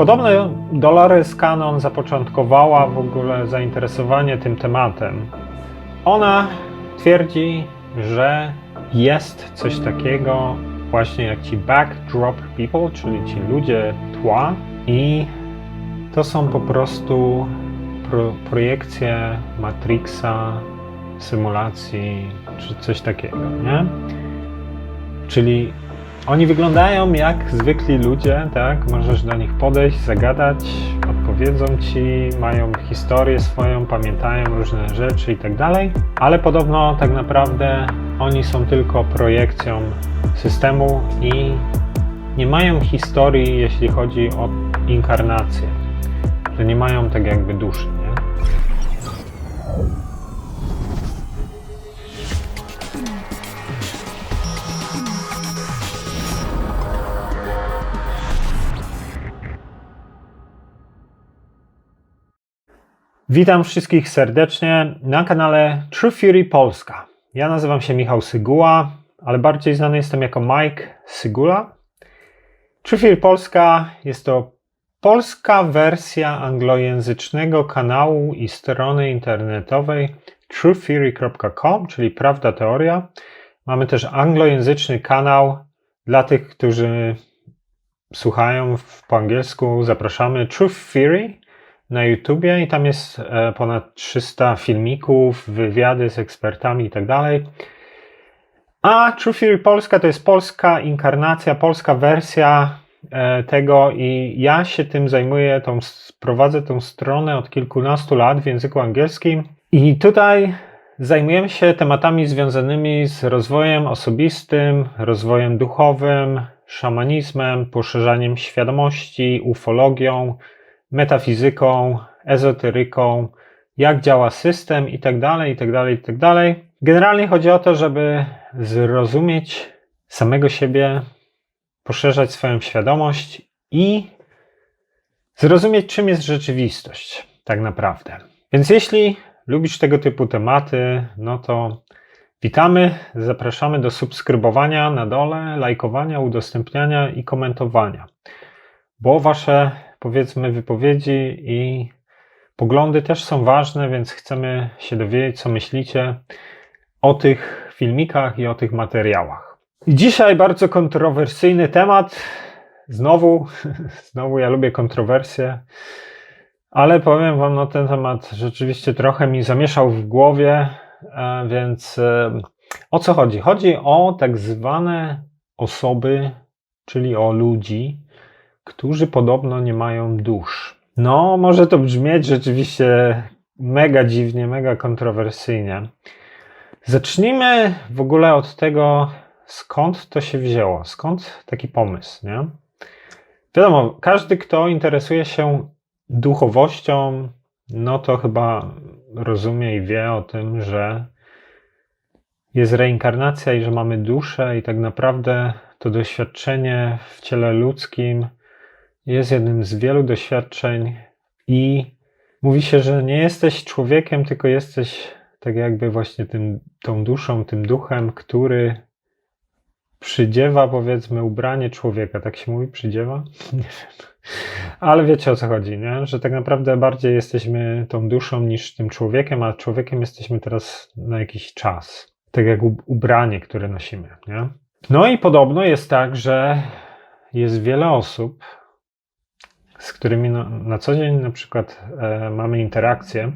podobno Dolores Cannon zapoczątkowała w ogóle zainteresowanie tym tematem. Ona twierdzi, że jest coś takiego właśnie jak ci backdrop people, czyli ci ludzie tła i to są po prostu pro, projekcje Matrixa, symulacji czy coś takiego, nie? Czyli oni wyglądają jak zwykli ludzie, tak? Możesz do nich podejść, zagadać, odpowiedzą ci, mają historię swoją, pamiętają różne rzeczy i tak dalej, ale podobno tak naprawdę oni są tylko projekcją systemu i nie mają historii, jeśli chodzi o inkarnację. Że nie mają tak jakby duszy, Witam wszystkich serdecznie na kanale True Fury Polska. Ja nazywam się Michał Syguła, ale bardziej znany jestem jako Mike Sygula. True Fury Polska jest to polska wersja anglojęzycznego kanału i strony internetowej truefury.com, czyli Prawda Teoria. Mamy też anglojęzyczny kanał dla tych, którzy słuchają po angielsku. Zapraszamy True Fury na YouTubie i tam jest e, ponad 300 filmików, wywiady z ekspertami i tak. A True Fury Polska to jest polska inkarnacja, polska wersja e, tego i ja się tym zajmuję, tą, prowadzę tą stronę od kilkunastu lat w języku angielskim i tutaj zajmujemy się tematami związanymi z rozwojem osobistym, rozwojem duchowym, szamanizmem, poszerzaniem świadomości, ufologią, metafizyką, ezoteryką, jak działa system i tak dalej, i tak dalej, i tak dalej. Generalnie chodzi o to, żeby zrozumieć samego siebie, poszerzać swoją świadomość i zrozumieć, czym jest rzeczywistość, tak naprawdę. Więc jeśli lubisz tego typu tematy, no to witamy, zapraszamy do subskrybowania na dole, lajkowania, udostępniania i komentowania, bo wasze powiedzmy wypowiedzi i poglądy też są ważne, więc chcemy się dowiedzieć, co myślicie o tych filmikach i o tych materiałach. I dzisiaj bardzo kontrowersyjny temat. Znowu, znowu ja lubię kontrowersje, ale powiem Wam, no ten temat rzeczywiście trochę mi zamieszał w głowie, e, więc e, o co chodzi? Chodzi o tak zwane osoby, czyli o ludzi, którzy podobno nie mają dusz. No, może to brzmieć rzeczywiście mega dziwnie, mega kontrowersyjnie. Zacznijmy w ogóle od tego, skąd to się wzięło, skąd taki pomysł, nie? Wiadomo, każdy, kto interesuje się duchowością, no to chyba rozumie i wie o tym, że jest reinkarnacja i że mamy duszę, i tak naprawdę to doświadczenie w ciele ludzkim jest jednym z wielu doświadczeń i mówi się, że nie jesteś człowiekiem, tylko jesteś tak jakby właśnie tym, tą duszą, tym duchem, który przydziewa powiedzmy ubranie człowieka. Tak się mówi? Przydziewa? Nie wiem. Ale wiecie o co chodzi, nie? Że tak naprawdę bardziej jesteśmy tą duszą niż tym człowiekiem, a człowiekiem jesteśmy teraz na jakiś czas. Tak jak ubranie, które nosimy, nie? No i podobno jest tak, że jest wiele osób, z którymi no, na co dzień na przykład e, mamy interakcje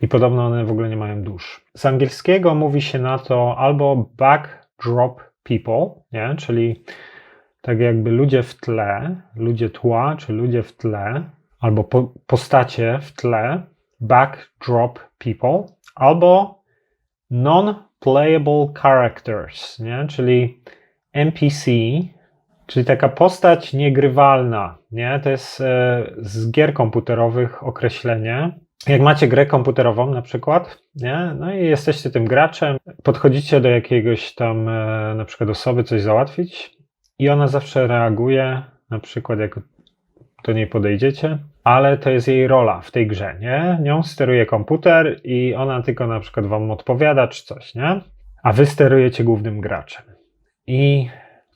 i podobno one w ogóle nie mają dusz. Z angielskiego mówi się na to albo backdrop people, nie? czyli tak jakby ludzie w tle, ludzie tła, czy ludzie w tle, albo po, postacie w tle, backdrop people, albo non-playable characters, nie? czyli NPC, Czyli taka postać niegrywalna, nie? To jest e, z gier komputerowych określenie. Jak macie grę komputerową na przykład, nie? No i jesteście tym graczem, podchodzicie do jakiegoś tam e, na przykład osoby coś załatwić i ona zawsze reaguje, na przykład jak do niej podejdziecie, ale to jest jej rola w tej grze, nie? Nią steruje komputer i ona tylko na przykład wam odpowiada czy coś, nie? A wy sterujecie głównym graczem. I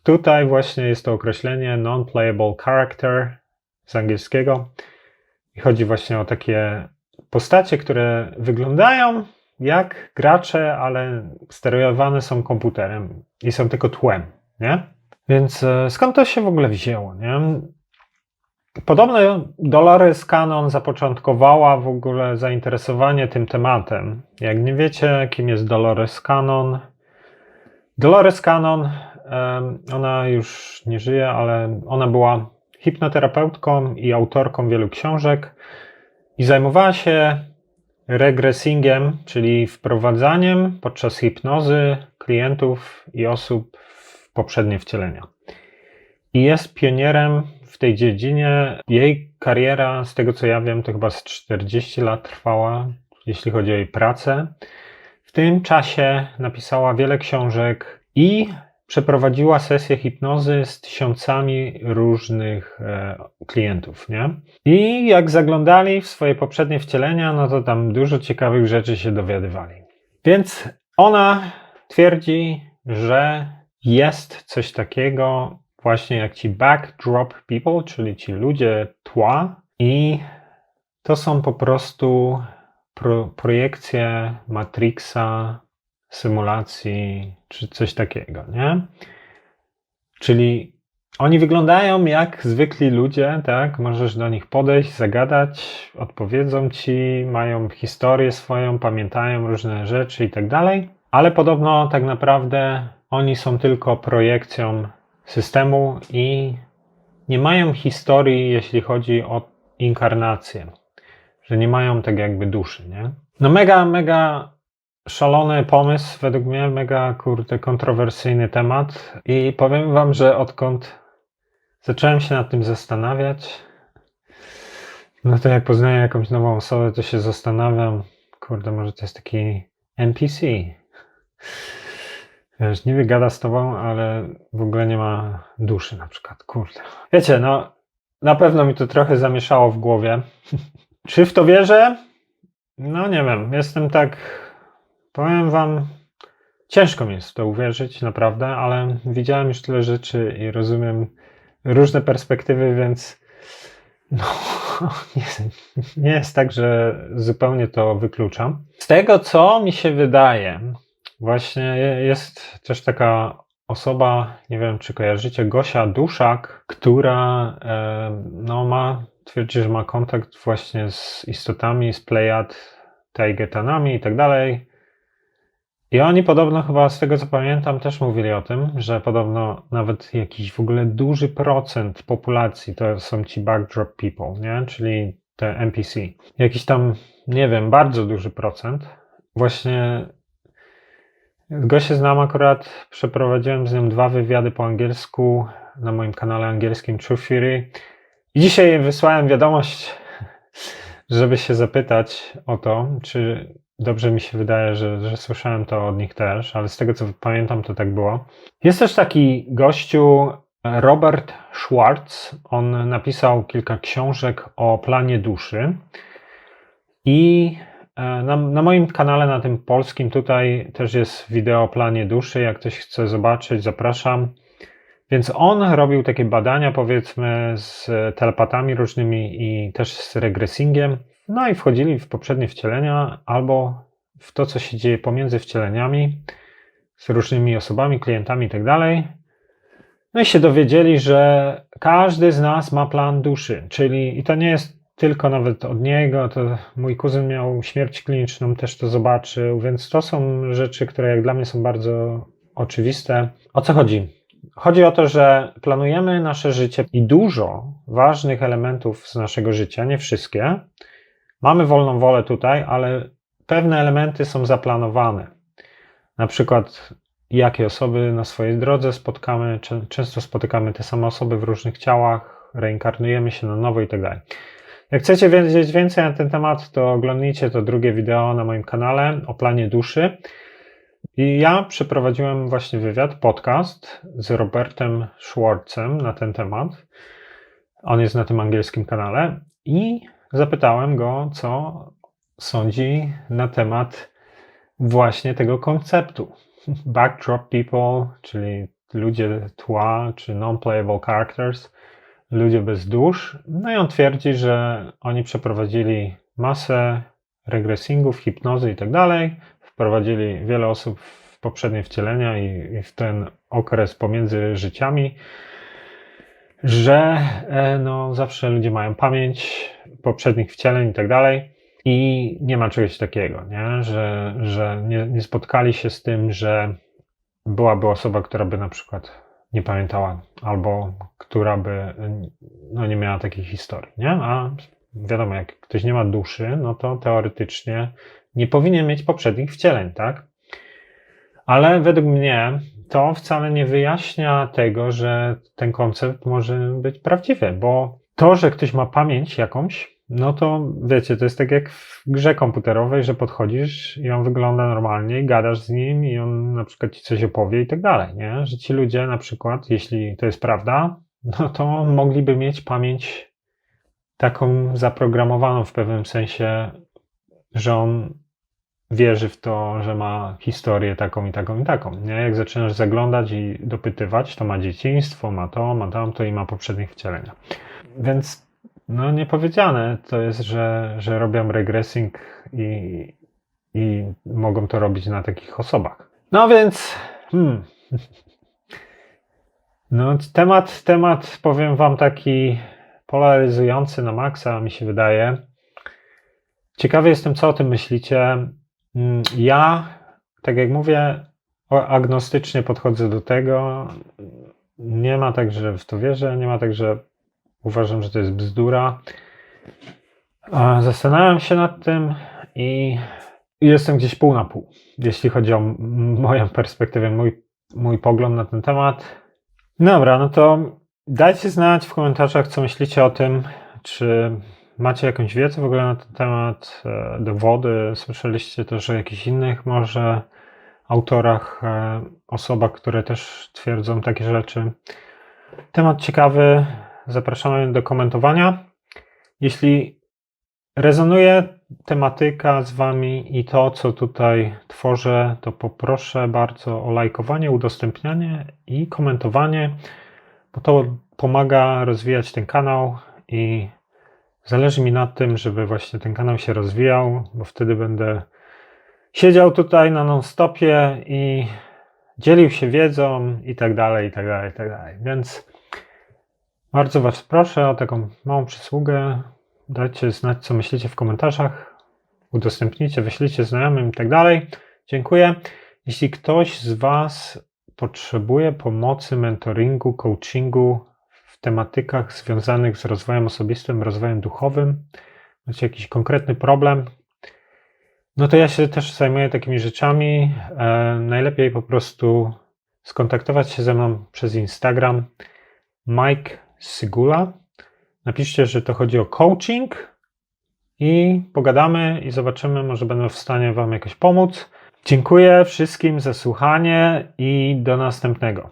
Tutaj właśnie jest to określenie non-playable character, z angielskiego. I chodzi właśnie o takie postacie, które wyglądają jak gracze, ale sterowane są komputerem i są tylko tłem, nie? Więc e, skąd to się w ogóle wzięło, nie? Podobno Dolores Cannon zapoczątkowała w ogóle zainteresowanie tym tematem. Jak nie wiecie, kim jest Dolores Cannon, Dolores Cannon, ona już nie żyje, ale ona była hipnoterapeutką i autorką wielu książek i zajmowała się regressingiem, czyli wprowadzaniem podczas hipnozy klientów i osób w poprzednie wcielenia. I jest pionierem w tej dziedzinie. Jej kariera, z tego co ja wiem, to chyba z 40 lat trwała, jeśli chodzi o jej pracę. W tym czasie napisała wiele książek i przeprowadziła sesję hipnozy z tysiącami różnych e, klientów, nie? I jak zaglądali w swoje poprzednie wcielenia, no to tam dużo ciekawych rzeczy się dowiadywali. Więc ona twierdzi, że jest coś takiego właśnie jak ci backdrop people, czyli ci ludzie tła i to są po prostu pro, projekcje Matrixa symulacji, czy coś takiego, nie? Czyli oni wyglądają jak zwykli ludzie, tak? Możesz do nich podejść, zagadać, odpowiedzą ci, mają historię swoją, pamiętają różne rzeczy i tak dalej, ale podobno tak naprawdę oni są tylko projekcją systemu i nie mają historii, jeśli chodzi o inkarnację, że nie mają tak jakby duszy, nie? No mega, mega szalony pomysł, według mnie mega, kurde, kontrowersyjny temat i powiem wam, że odkąd zacząłem się nad tym zastanawiać, no to jak poznaję jakąś nową osobę, to się zastanawiam, kurde, może to jest taki NPC. Wiesz, nie wygada z tobą, ale w ogóle nie ma duszy na przykład, kurde. Wiecie, no, na pewno mi to trochę zamieszało w głowie. Czy w to wierzę? No nie wiem, jestem tak Powiem Wam, ciężko mi jest w to uwierzyć, naprawdę, ale widziałem już tyle rzeczy i rozumiem różne perspektywy, więc no, nie, nie jest tak, że zupełnie to wykluczam. Z tego, co mi się wydaje, właśnie jest też taka osoba, nie wiem czy kojarzycie, Gosia Duszak, która e, no, ma, twierdzi, że ma kontakt właśnie z istotami, z Pleiad, Taigetanami i tak dalej. I oni podobno chyba z tego co pamiętam też mówili o tym, że podobno nawet jakiś w ogóle duży procent populacji to są ci backdrop people, nie? Czyli te NPC. Jakiś tam, nie wiem, bardzo duży procent. Właśnie go się znam akurat, przeprowadziłem z nią dwa wywiady po angielsku na moim kanale angielskim True Fury. I dzisiaj wysłałem wiadomość, żeby się zapytać o to, czy Dobrze mi się wydaje, że, że słyszałem to od nich też, ale z tego co pamiętam, to tak było. Jest też taki gościu, Robert Schwartz. On napisał kilka książek o planie duszy. I e, na, na, moim kanale, na tym polskim, tutaj też jest wideo o planie duszy. Jak ktoś chce zobaczyć, zapraszam. Więc on robił takie badania, powiedzmy, z telepatami różnymi i też z regresingiem. No i wchodzili w poprzednie wcielenia albo w to, co się dzieje pomiędzy wcieleniami z różnymi osobami, klientami itd. Tak no i się dowiedzieli, że każdy z nas ma plan duszy, czyli i to nie jest tylko nawet od niego, to mój kuzyn miał śmierć kliniczną, też to zobaczył, więc to są rzeczy, które jak dla mnie są bardzo oczywiste. O co chodzi? Chodzi o to, że planujemy nasze życie i dużo ważnych elementów z naszego życia, nie wszystkie, Mamy wolną wolę tutaj, ale pewne elementy są zaplanowane. Na przykład, jakie osoby na swojej drodze spotkamy. Często spotykamy te same osoby w różnych ciałach, reinkarnujemy się na nowo i tak dalej. Jak chcecie wiedzieć więcej na ten temat, to oglądnijcie to drugie wideo na moim kanale o planie duszy. I ja przeprowadziłem właśnie wywiad, podcast z Robertem Schwartzem na ten temat. On jest na tym angielskim kanale i zapytałem go, co sądzi na temat właśnie tego konceptu. Backdrop people, czyli ludzie tła, czy non-playable characters, ludzie bez dusz. No i on twierdzi, że oni przeprowadzili masę regresingów, hipnozy i tak dalej. Wprowadzili wiele osób w poprzednie wcielenia i, i w ten okres pomiędzy życiami, że e, no, zawsze ludzie mają pamięć poprzednich wcieleń i tak dalej. I nie ma czegoś takiego, nie? że, że nie, nie spotkali się z tym, że byłaby osoba, która by na przykład nie pamiętała, albo która by no, nie miała takiej historii, nie? A wiadomo, jak ktoś nie ma duszy, no to teoretycznie nie powinien mieć poprzednich wcieleń, tak? Ale według mnie to wcale nie wyjaśnia tego, że ten koncept może być prawdziwy, bo to, że ktoś ma pamięć jakąś, no to wiecie, to jest tak jak w grze komputerowej, że podchodzisz i on wygląda normalnie i gadasz z nim i on na przykład ci coś opowie i tak dalej, nie? Że ci ludzie na przykład, jeśli to jest prawda, no to mogliby mieć pamięć taką zaprogramowaną w pewnym sensie, że on wierzy w to, że ma historię taką i taką i taką. Nie? Jak zaczynasz zaglądać i dopytywać, to ma dzieciństwo, ma to, ma tamto i ma poprzednich wcielenia. Więc no nie powiedziane to jest, że, że robią regressing i, i mogą to robić na takich osobach. No więc hmm. no temat, temat powiem wam taki polaryzujący na maksa mi się wydaje. Ciekawy jestem, co o tym myślicie. Mm, Ja, tak jak mówię, agnostycznie podchodzę do tego. Nie ma tak, że w to wierzę, nie ma tak, że uważam, że to jest bzdura. Zastanawiam się nad tym i jestem gdzieś pół na pół, jeśli chodzi o moją perspektywę, mój, mój pogląd na ten temat. Dobra, no to dajcie znać w komentarzach, co myślicie o tym, czy macie jakąś wiedzę w ogóle na ten temat, e, dowody, słyszeliście też o jakichś innych może autorach, e, osobach, które też twierdzą takie rzeczy. Temat ciekawy, zapraszamy do komentowania. Jeśli rezonuje tematyka z Wami i to, co tutaj tworzę, to poproszę bardzo o lajkowanie, udostępnianie i komentowanie, bo to pomaga rozwijać ten kanał i zależy mi na tym, żeby właśnie ten kanał się rozwijał, bo wtedy będę siedział tutaj na non-stopie i dzielił się wiedzą i tak dalej, i tak dalej, i tak dalej. Więc bardzo Was proszę o taką małą przysługę. Dajcie znać, co myślicie w komentarzach. Udostępnijcie, wyślijcie znajomym i tak. Dziękuję. Jeśli ktoś z Was potrzebuje pomocy, mentoringu, coachingu w tematykach związanych z rozwojem osobistym, rozwojem duchowym, macie jakiś konkretny problem, no to ja się też zajmuję takimi rzeczami. E, najlepiej po prostu skontaktować się ze mną przez Instagram Mike Sygula. Napiszcie, że to chodzi o coaching i pogadamy i zobaczymy, może będę w stanie Wam jakoś pomóc. Dziękuję wszystkim za słuchanie i do następnego.